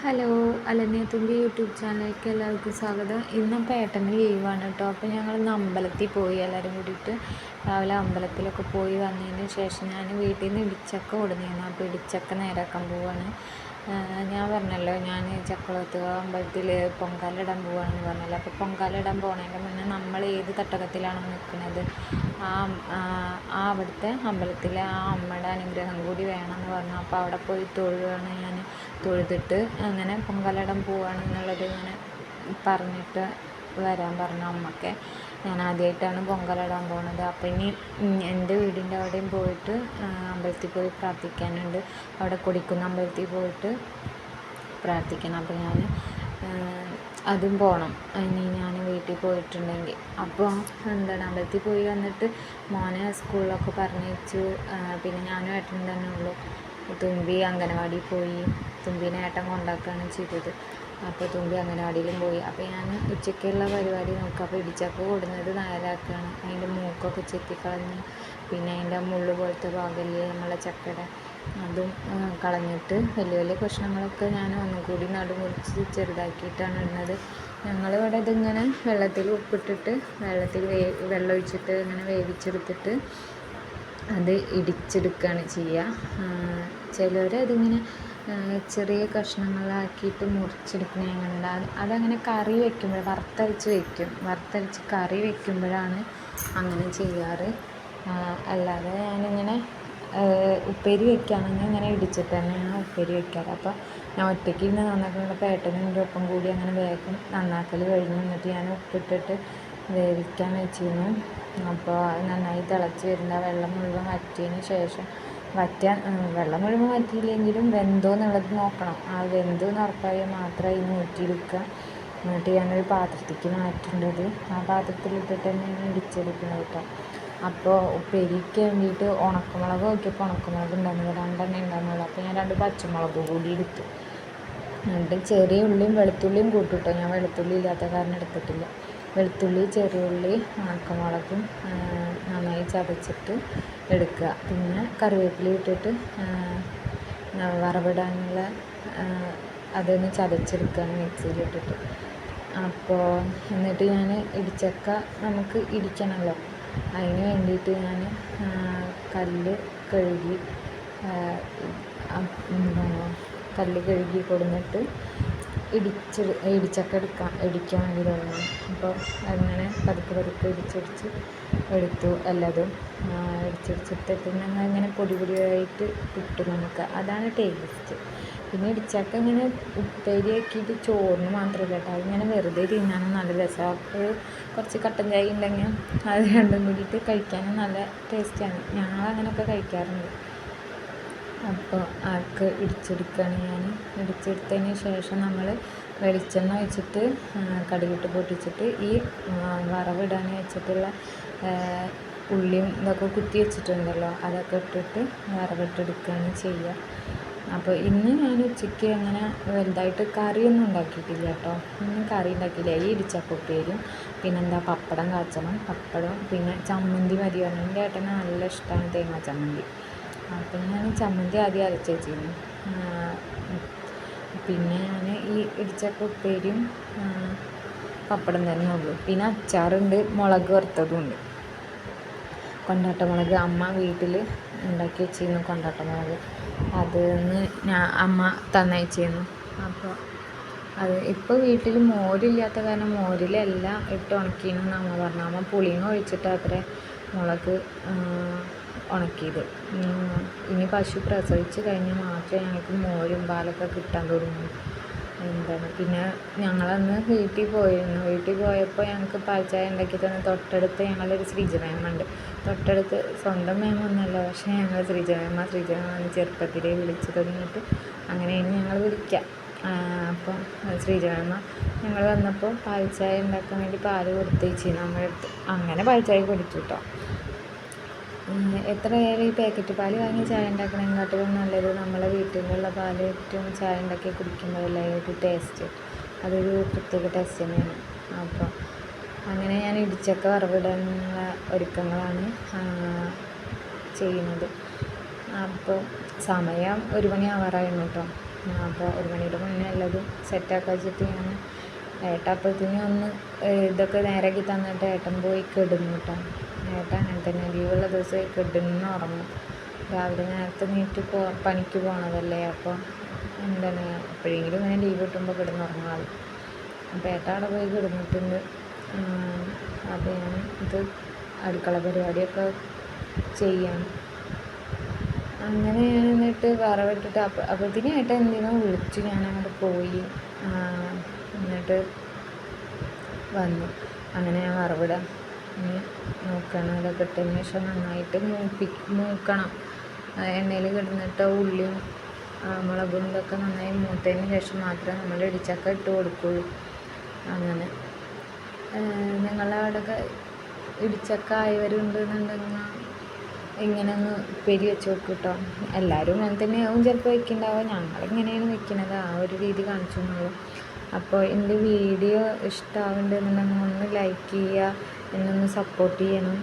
Hello അലന്യത്തിന്റെ YouTube ചാനലിലേക്ക് എല്ലാവർക്കും സ്വാഗതം. ഇന്ന് പേട്ടന് ലീവാണ് കേട്ടോ അപ്പോൾ ഞങ്ങൾ ഇന്ന് അമ്പലത്തിൽ പോയി എല്ലാവരും കൂടിയിട്ട്. രാവിലെ അമ്പലത്തിലൊക്കെ പോയി വന്നതിന് ശേഷം ഞാൻ വീട്ടിൽ നിന്ന് ഇടിച്ചക്ക കൊടുന്നിരുന്നു അപ്പോൾ ഇടിച്ചക്ക നേരാക്കാൻ പോവാണ്. ഞാൻ പറഞ്ഞല്ലോ ഞാൻ ചക്കളത്തുക അമ്പലത്തിൽ പൊങ്കാലിടാൻ പോവാണെന്ന് പറഞ്ഞല്ലോ. അപ്പോൾ പൊങ്കാലിടാൻ പോകണതിന്റെ മുന്നേ നമ്മൾ ഏത് തട്ടകത്തിലാണോ നിൽക്കുന്നത് ആ ആ അവിടുത്തെ അമ്പലത്തിലെ ആ അമ്മയുടെ അനുഗ്രഹം കൂടി വേണമെന്ന് പറഞ്ഞു. അപ്പോൾ അവിടെ പോയി തൊഴുകയാണ് ഞാൻ. തൊഴുതിട്ട് അങ്ങനെ പൊങ്കാലിടാൻ പോവുകയാണ് എന്നുള്ളത് ഇങ്ങനെ പറഞ്ഞിട്ട് വരാൻ പറഞ്ഞു അമ്മയ്ക്ക് ഞാൻ ആദ്യമായിട്ടാണ് പൊങ്കലിടാൻ പോകുന്നത് അപ്പോൾ ഇനി എന്റെ വീടിന്റെ അവിടെയും പോയിട്ട് അമ്പലത്തിൽ പോയി പ്രാർത്ഥിക്കാനുണ്ട്. അവിടെ കൊടിക്കുന്ന അമ്പലത്തിൽ പോയിട്ട് പ്രാർത്ഥിക്കണം. അപ്പോൾ ഞാൻ അതും പോകണം ഇനി ഞാൻ വീട്ടിൽ പോയിട്ടുണ്ടെങ്കിൽ അപ്പോൾ എന്താണ് അമ്പലത്തിൽ പോയി വന്നിട്ട് മോനെ സ്കൂളിലൊക്കെ പറഞ്ഞയച്ചു. പിന്നെ ഞാനും ഏട്ടനും തന്നെ ഉള്ളൂ. തുമ്പി അംഗനവാടി പോയി. തുമ്പിനെ ഏട്ടൻ കൊണ്ടാക്കുകയാണ് ചെയ്തത്. അപ്പോൾ തുമ്പി അംഗനവാടിയിലും പോയി. അപ്പോൾ ഞാൻ ഉച്ചയ്ക്കുള്ള പരിപാടി നോക്കുക അപ്പോൾ ഇടിച്ചക്ക കൊടുന്നത് നേരാക്കുകയാണ് അതിന്റെ മൂക്കൊക്കെ ചെത്തിക്കളഞ്ഞ് പിന്നെ അതിന്റെ മുള്ളു പോലത്തെ ഭാഗമില്ലേ നമ്മളെ ചക്കയുടെ അതും കളഞ്ഞിട്ട് വലിയ വലിയ കഷ്ണങ്ങളൊക്കെ ഞാൻ ഒന്നും കൂടി നടുമുറിച്ച് ചെറുതാക്കിയിട്ടാണ് ഇടുന്നത്. ഞങ്ങളിവിടെ ഇതിങ്ങനെ വെള്ളത്തിൽ ഉപ്പിട്ടിട്ട് വെള്ളത്തിൽ വേ വെള്ളം ഒഴിച്ചിട്ട് ഇങ്ങനെ വേവിച്ചെടുത്തിട്ട് അത് ഇടിച്ചെടുക്കുകയാണ് ചെയ്യുക. ചിലർ അതിങ്ങനെ ചെറിയ കഷ്ണങ്ങളാക്കിയിട്ട് മുറിച്ചെടുക്കുന്നത് ഞങ്ങളുണ്ട് അത് അതങ്ങനെ കറി വെക്കുമ്പോൾ വറുത്തരച്ച് വെക്കും. വറുത്തരച്ച് കറി വെക്കുമ്പോഴാണ് അങ്ങനെ ചെയ്യാറ്. അല്ലാതെ ഞാനിങ്ങനെ ഉപ്പേരി വെക്കുകയാണെങ്കിൽ ഇങ്ങനെ ഇടിച്ചിട്ട് തന്നെയാണ് ഉപ്പേരി വെക്കാറ്. അപ്പോൾ ഞാൻ ഒറ്റയ്ക്ക് ഇരുന്ന് നന്നാക്കുമ്പോൾ ഏട്ടനും ഒപ്പം കൂടി അങ്ങനെ വേഗം നന്നാക്കൽ കഴിഞ്ഞു എന്നിട്ട് ഞാൻ ഉപ്പിട്ടിട്ട് വേവിക്കാൻ വെച്ചിരുന്നു. അപ്പോൾ നന്നായി തിളച്ച് വരുന്ന വെള്ളം മുഴുവൻ വറ്റിയതിന് ശേഷം വറ്റാൻ വെള്ളം മുഴുവൻ വറ്റിയില്ലെങ്കിലും വെന്തോ എന്നുള്ളത് നോക്കണം. ആ വെന്തു എന്ന് ഉറപ്പായാൽ അതിന് ഊറ്റിയെടുക്കുക എന്നിട്ട് ഞാനൊരു പാത്രത്തേക്ക് മാറ്റേണ്ടത് ആ പാത്രത്തിലിട്ടിട്ട് തന്നെ ഞാൻ ഇടിച്ചെടുക്കുന്നത് കേട്ടോ. അപ്പോൾ ഉപ്പേരിക്ക് വേണ്ടിയിട്ട് ഉണക്കമുളക് നോക്കിയപ്പോൾ ഉണക്കമുളക് ഉണ്ടായിരുന്നില്ല രണ്ടെണ്ണം ഉണ്ടായിരുന്നുള്ളൂ അപ്പോൾ ഞാൻ രണ്ട് പച്ചമുളക് കൂടി എടുത്തു. എന്നിട്ട് ചെറിയ ഉള്ളിയും വെളുത്തുള്ളിയും കൂട്ടിട്ടോ. ഞാൻ വെളുത്തുള്ളി ഇല്ലാത്ത കാരണം എടുത്തിട്ടില്ല. വെളുത്തുള്ളി ചെറിയുള്ളി ഉണക്കമുളകും നന്നായി ചതച്ചിട്ട് എടുക്കുക. പിന്നെ കറിവേപ്പില ഇട്ടിട്ട് വറവിടാനുള്ള അതൊന്ന് ചതച്ചെടുക്കുകയാണ് മിക്സിയിലിട്ടിട്ട് അപ്പോൾ എന്നിട്ട് ഞാൻ ഇടിച്ചക്ക നമുക്ക് ഇടിക്കണമല്ലോ. അതിന് വേണ്ടിയിട്ട് ഞാൻ കല്ല് കഴുകി കല്ല് കഴുകി കൊടുന്നിട്ട് ഇടിച്ച് ഇടിച്ചൊക്കെ എടുക്കാം ഇടിക്കാൻ വേണ്ടി തുടങ്ങി അപ്പോൾ അങ്ങനെ പതുക്കെ പതുക്കെ ഇടിച്ചിടിച്ച് എടുത്തു എല്ലാതും ഇടിച്ചിടിച്ചിട്ടിട്ട് ഞങ്ങൾ ഇങ്ങനെ പൊടി പൊടിയായിട്ട് കിട്ടും നമുക്ക്. അതാണ് ടേസ്റ്റ് പിന്നെ ഇടിച്ചക്ക ഇങ്ങനെ ഉപ്പേരി ആക്കിയിട്ട് ചോറിന് മാത്രമല്ല കേട്ടോ. അതിങ്ങനെ വെറുതെ തിന്നാനും നല്ല രസമാണ് അപ്പോൾ കുറച്ച് കട്ടൻ ചായ ഉണ്ടെങ്കിൽ അത് രണ്ടും കൂടിയിട്ട് കഴിക്കാനും നല്ല ടേസ്റ്റാണ് ഞങ്ങൾ അങ്ങനെയൊക്കെ കഴിക്കാറുണ്ട്. അപ്പോൾ ആൾക്ക് ഇടിച്ചെടുക്കുകയാണ് ഞാൻ. ഇടിച്ചെടുത്തതിന് ശേഷം നമ്മൾ വെളിച്ചെണ്ണ ഒഴിച്ചിട്ട് കടുകിട്ട് പൊട്ടിച്ചിട്ട് ഈ വറവിടാൻ വെച്ചിട്ടുള്ള ഉള്ളിയും ഇതൊക്കെ കുത്തി വെച്ചിട്ടുണ്ടല്ലോ അതൊക്കെ ഇട്ടിട്ട് വറവിട്ടെടുക്കുകയാണ് ചെയ്യുക. അപ്പോൾ ഇന്ന് ഞാൻ ഉച്ചയ്ക്ക് അങ്ങനെ വലുതായിട്ട് കറിയൊന്നും ഉണ്ടാക്കിയിട്ടില്ല കേട്ടോ. ഇന്ന് കറി ഉണ്ടാക്കിയില്ല. ഈ ഇടിച്ചക്കുപ്പേരും പിന്നെന്താ പപ്പടം കാച്ചണം. പപ്പടം പിന്നെ ചമ്മന്തി മതി. പറഞ്ഞു എന്റെ ഏട്ടന് നല്ല ഇഷ്ടമാണ് തേങ്ങ ചമ്മന്തി. അപ്പം ഞാൻ ചമ്മന്തി ആദ്യം അരച്ച് വെച്ചിരുന്നു. പിന്നെ ഞാൻ ഈ ഇടിച്ചക്ക ഉപ്പേരിയും പപ്പടം തന്നെ ഉള്ളൂ. പിന്നെ അച്ചാറുണ്ട് മുളക് വറുത്തതും ഉണ്ട്. കൊണ്ടാട്ട മുളക് അമ്മ വീട്ടിൽ ഉണ്ടാക്കി വെച്ചിരുന്നു കൊണ്ടാട്ട മുളക്. അതിന്ന് ഞാൻ അമ്മ തന്നയച്ചിരുന്നു. അപ്പോൾ അത് ഇപ്പോൾ വീട്ടിൽ മോരില്ലാത്ത കാരണം മോരിലെല്ലാം ഇട്ട് ഉണക്കിയെന്ന് അമ്മ പറഞ്ഞു അമ്മ പുളിയും ഒഴിച്ചിട്ട് അത്ര മുളക് ഉണക്കിയത്. ഇനി പശു പ്രസവിച്ച് കഴിഞ്ഞാൽ മാത്രമേ ഞങ്ങൾക്ക് മോരും പാലൊക്കെ കിട്ടാൻ തുടങ്ങൂ. എന്താണ്? പിന്നെ ഞങ്ങളന്ന് വീട്ടിൽ പോയിരുന്നു. വീട്ടിൽ പോയപ്പോൾ ഞങ്ങൾക്ക് പാൽച്ചായ ഉണ്ടാക്കി തന്നെ. തൊട്ടടുത്ത് ഞങ്ങളൊരു ശ്രീജ മേമുണ്ട് തൊട്ടടുത്ത് സ്വന്തം മേമൊന്നുമല്ല പക്ഷേ ഞങ്ങൾ ശ്രീജ മേമ ശ്രീജ മേമ ചെറുപ്പത്തിലേ വിളിച്ച് തുടങ്ങിയിട്ട് ഇനി ഞങ്ങൾ വിളിക്കാം അപ്പം ശ്രീജ മേമ ഞങ്ങൾ വന്നപ്പോൾ പാൽച്ചായ ഉണ്ടാക്കാൻ വേണ്ടി പാൽ കൊടുത്തേച്ച് നമ്മുടെ അങ്ങനെ പാൽച്ചായ കുടിച്ചു കേട്ടോ എത്ര ആയാലും ഈ പാക്കറ്റ് പാൽ വാങ്ങി ചായ ഉണ്ടാക്കണേക്കാട്ടിലും നല്ലത് നമ്മളെ വീട്ടിലുള്ള പാൽ ഏറ്റവും ചായ ഉണ്ടാക്കി കുടിക്കുമ്പോഴല്ലേ ഒരു ടേസ്റ്റ് അതൊരു പ്രത്യേക ടേസ്റ്റ് തന്നെയാണ്. അപ്പോൾ അങ്ങനെ ഞാൻ ഇടിച്ചക്ക വറവിടാനുള്ള ഒരുക്കങ്ങളാണ് ചെയ്യുന്നത്. അപ്പോൾ സമയം ഒരു മണി ആവാറായിരുന്നു കേട്ടോ. അപ്പോൾ ഒരു മണിയുടെ മുന്നേ എല്ലാതും സെറ്റാക്കി വെച്ചിട്ട് ഞാൻ ഏട്ടാ അപ്പോഴത്തേനും ഒന്ന് ഇതൊക്കെ നേരാക്കി തന്നിട്ട് ഏട്ടൻ പോയി കിടന്നു കേട്ടോ. ഏട്ടൻ അങ്ങനെ തന്നെ. ലീവുള്ള ദിവസം കിടന്ന് ഉറങ്ങും. രാവിലെ നേരത്തെ നീറ്റ് പോ പണിക്ക് പോകണതല്ലേ അപ്പോൾ എന്താണ് എപ്പോഴെങ്കിലും ഇങ്ങനെ ലീവ് കിട്ടുമ്പോൾ കിടന്നുറങ്ങാറ് അപ്പോൾ ഏട്ട അവിടെ പോയി കിടന്നിട്ടുണ്ട്. അപ്പോൾ ഇത് അടുക്കള പരിപാടിയൊക്കെ ചെയ്യാം. അങ്ങനെ ഞാൻ എന്നിട്ട് വറവിട്ടിട്ട് അപ്പോൾ അപ്പോഴത്തേനും ഏട്ടൻ എന്തിനോ വിളിച്ചു ഞാൻ അങ്ങോട്ട് പോയി? എന്നിട്ട് വന്നു. അങ്ങനെ ഞാൻ വറവിടാം ഇനി നോക്കണം. അതൊക്കെ ഇട്ടതിന് ശേഷം നന്നായിട്ട് മൂപ്പി മൂക്കണം. എണ്ണയിൽ കിടന്നിട്ട് ഉള്ളിയും മുളകും ഇതൊക്കെ നന്നായി മൂത്തതിന് ശേഷം മാത്രമേ നമ്മൾ ഇടിച്ചക്ക ഇട്ട് കൊടുക്കുള്ളൂ. അങ്ങനെ. നിങ്ങളുടെ അവിടെയൊക്കെ ഇടിച്ചക്ക ആയവരുണ്ട് എന്നുണ്ടെങ്കിൽ ഇങ്ങനെ ഒന്ന് പെരി വെച്ച് നോക്കും കേട്ടോ എല്ലാവരും അങ്ങനെ തന്നെയാവും ചിലപ്പോൾ വെക്കുന്നുണ്ടാവുക ഞങ്ങളിങ്ങനെയാണ് വെക്കുന്നത് ആ ഒരു രീതി കാണിച്ചു എന്നുള്ളൂ അപ്പോൾ എന്റെ വീഡിയോ ഇഷ്ടമാവുന്നുണ്ടെന്നുണ്ടെങ്കിൽ ഒന്ന് ലൈക്ക് ചെയ്യുക എന്നൊന്ന് സപ്പോർട്ട് ചെയ്യണം.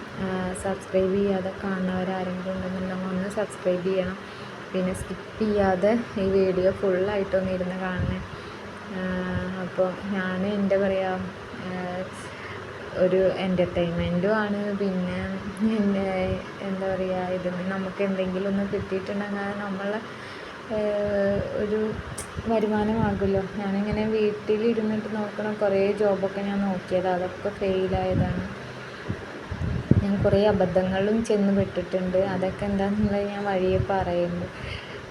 സബ്സ്ക്രൈബ് ചെയ്യാതെ കാണുന്നവരാരെങ്കിലും ഉണ്ടെന്നുണ്ടെങ്കിൽ ഒന്ന് സബ്സ്ക്രൈബ് ചെയ്യണം. പിന്നെ സ്കിപ്പ് ചെയ്യാതെ ഈ വീഡിയോ ഫുള്ളായിട്ടൊന്ന് ഇരുന്ന് കാണണേ. അപ്പോൾ ഞാൻ എന്റെ പറയുക ഒരു എന്റർടൈൻമെന്റും ആണ്. പിന്നെ എന്റെ എന്താ പറയുക ഇത് നമുക്ക് എന്തെങ്കിലും ഒന്ന് കിട്ടിയിട്ടുണ്ടെങ്കിൽ നമ്മളെ ഒരു വരുമാനമാകുമല്ലോ ഞാനിങ്ങനെ വീട്ടിലിരുന്നിട്ട് നോക്കണ. കുറേ ജോബൊക്കെ ഞാൻ നോക്കിയത്. അതൊക്കെ ഫെയിലായതാണ്. ഞാൻ കുറേ അബദ്ധങ്ങളും ചെന്ന് പെട്ടിട്ടുണ്ട്. അതൊക്കെ എന്താണെന്നുള്ളത് ഞാൻ വഴിയെ പറയുന്നു.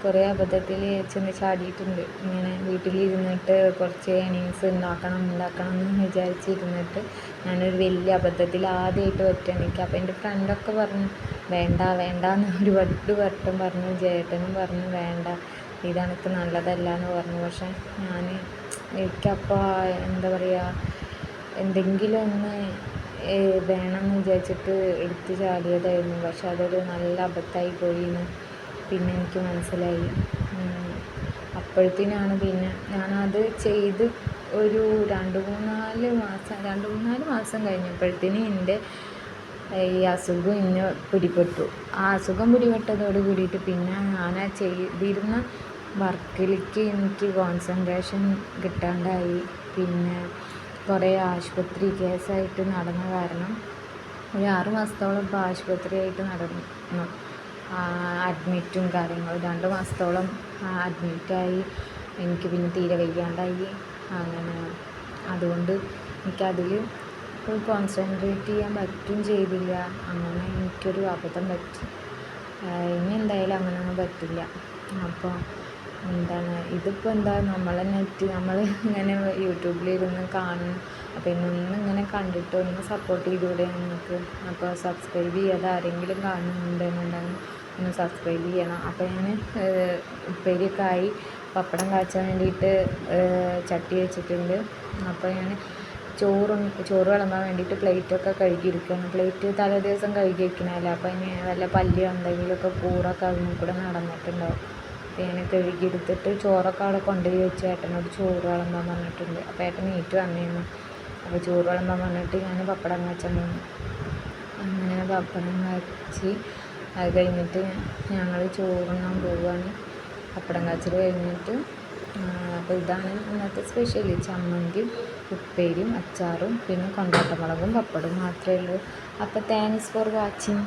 കുറേ അബദ്ധത്തിൽ ചെന്ന് ചാടിയിട്ടുണ്ട്. ഇങ്ങനെ വീട്ടിലിരുന്നിട്ട് കുറച്ച് ഏണിങ്സ് ഉണ്ടാക്കണം ഉണ്ടാക്കണം എന്ന് വിചാരിച്ചിരുന്നിട്ട് ഞാനൊരു വലിയ അബദ്ധത്തിൽ ആദ്യമായിട്ട് ഒറ്റണിക്ക് അപ്പോൾ എന്റെ ഫ്രണ്ടൊക്കെ പറഞ്ഞു വേണ്ട വേണ്ട എന്ന് ഒരു വട്ട് പറഞ്ഞു ചേട്ടനും പറഞ്ഞു വേണ്ട ഇതണക്ക് നല്ലതല്ല എന്ന് പറഞ്ഞു. പക്ഷെ ഞാൻ എനിക്കപ്പോൾ എന്താ പറയുക എന്തെങ്കിലും ഒന്ന് വേണമെന്ന് വിചാരിച്ചിട്ട് എടുത്ത് ചാടിയതായിരുന്നു. പക്ഷെ അതൊരു നല്ല അബദ്ധമായി പോയിന്ന് പിന്നെ എനിക്ക് മനസ്സിലായി. അപ്പോഴത്തേനാണ് പിന്നെ ഞാനത് ചെയ്ത് ഒരു രണ്ട് മൂന്നാൽ മാസം രണ്ട് മൂന്നാൽ മാസം കഴിഞ്ഞപ്പോഴത്തേന് എന്റെ ഈ അസുഖം ഇന്നെ പിടിപെട്ടു. ആ അസുഖം പിടിപെട്ടതോട് കൂടിയിട്ട് പിന്നെ ഞാൻ ആ ചെയ്തിരുന്ന വർക്കിലേക്ക് എനിക്ക് കോൺസെൻട്രേഷൻ കിട്ടാണ്ടായി. പിന്നെ കുറേ ആശുപത്രി കേസായിട്ട് നടന്ന കാരണം ഒരു ആറ് മാസത്തോളം ഇപ്പോൾ ആശുപത്രിയായിട്ട് നടന്നു. അഡ്മിറ്റും കാര്യങ്ങളും രണ്ട് മാസത്തോളം അഡ്മിറ്റായി എനിക്ക് പിന്നെ തീരെ വയ്യാണ്ടായി. അങ്ങനെ അതുകൊണ്ട് എനിക്കതിൽ കോൺസെൻട്രേറ്റ് ചെയ്യാൻ പറ്റും ചെയ്തില്ല. അങ്ങനെ എനിക്കൊരു അബദ്ധം പറ്റി. ഇനി എന്തായാലും അങ്ങനെയൊന്നും പറ്റില്ല. അപ്പോൾ എന്താണ് ഇതിപ്പോൾ എന്താ നമ്മളെ നെറ്റ് നമ്മൾ ഇങ്ങനെ യൂട്യൂബിലിരുന്ന് കാണും. അപ്പോൾ ഇന്നൊന്നും ഇങ്ങനെ കണ്ടിട്ട് ഒന്ന് സപ്പോർട്ട് ചെയ്തുകൂടെ നിങ്ങൾക്ക്? അപ്പോൾ സബ്സ്ക്രൈബ് ചെയ്യാതെ ആരെങ്കിലും കാണുന്നുണ്ടെന്നുണ്ടെങ്കിൽ ഒന്ന് സബ്സ്ക്രൈബ് ചെയ്യണം. അപ്പോൾ ഞാൻ ഉപ്പേരിയൊക്കെ ആയി. പപ്പടം കാച്ചാൻ വേണ്ടിയിട്ട് ചട്ടി വെച്ചിട്ടുണ്ട്. അപ്പോൾ ഞാൻ ചോറും ചോറ് വിളമ്പാൻ വേണ്ടിയിട്ട് പ്ലേറ്റൊക്കെ കഴുകിയിരിക്കുകയാണ്. പ്ലേറ്റ് തലേ ദിവസം കഴുകി വെക്കണമല്ലോ അപ്പോൾ ഇനി വല്ല പല്ലിയോ എന്തെങ്കിലുമൊക്കെ കൂറൊക്കെ അതിൽ കൂടെ നടന്നിട്ടുണ്ടാവും. അപ്പോൾ ഞാൻ കഴുകിയെടുത്തിട്ട് ചോറൊക്കെ അവിടെ കൊണ്ടുപോയി വെച്ച് ഏട്ടനോട് ചോറ് വിളമ്പാൻ പറഞ്ഞിട്ടുണ്ട്. അപ്പോൾ ഏട്ടൻ നീറ്റ് വന്നിരുന്നു അപ്പോൾ ചോറ് വിളമ്പാൻ പറഞ്ഞിട്ട് ഞാൻ പപ്പടം കാച്ചാൻ അങ്ങനെ പപ്പടം കാച്ചി അത് കഴിഞ്ഞിട്ട് ഞങ്ങൾ ചോറുണ്ണാൻ പോവുകയാണ് പപ്പടം കാച്ചൽ കഴിഞ്ഞിട്ട് അപ്പോൾ ഇതാണ് ഇന്നത്തെ സ്പെഷ്യൽ ചമ്മന്തിയും ഉപ്പേരിയും അച്ചാറും പിന്നെ കൊണ്ടാട്ടമുളകും പപ്പടവും മാത്രമേ ഉള്ളൂ. അപ്പോൾ താങ്ക്സ് ഫോർ വാച്ചിങ്